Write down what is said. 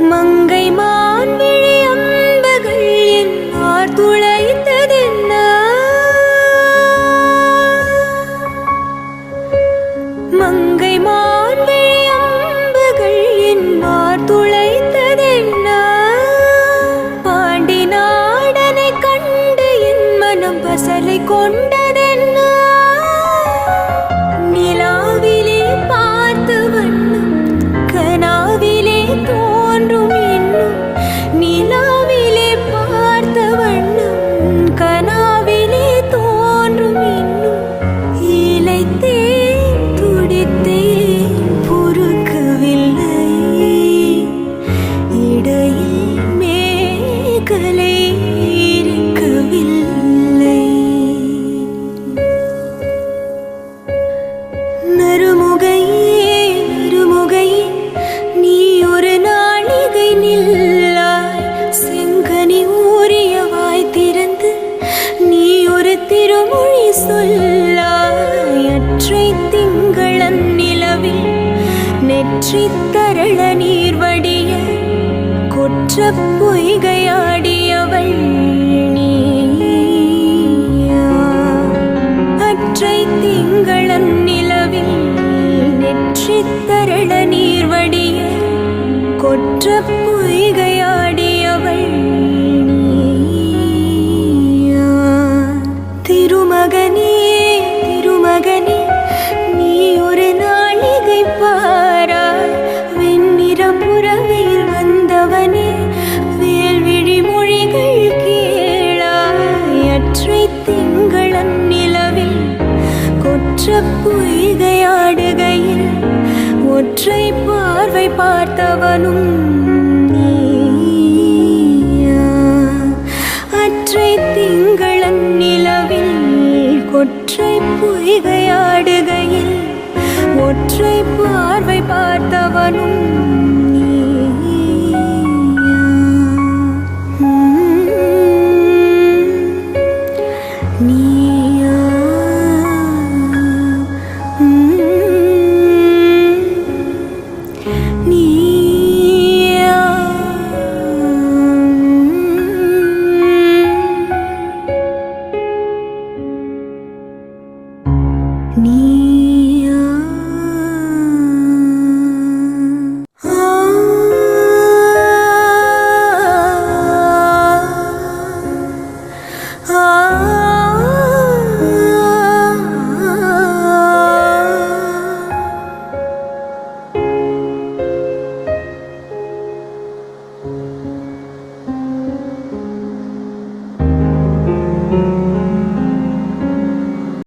mừng ngày mơ. சொல்லாயற்றை திங்களன் நிலவில் நெற்றி தரள நீர்வடிய கொற்ற பொய்கையாடியவள் அற்றை திங்களன் நிலவில் நெற்றி தரள நீர்வடிய கொற்ற பொய்கையா மற்ற பொய்கையாடுகையில் ஒற்றை பார்வை பார்த்தவனும் அற்றை திங்களன் நிலவில் கொற்றை பொய்கையாடுகையில் ஒற்றை பார்வை பார்த்தவனும் நீயா. 你。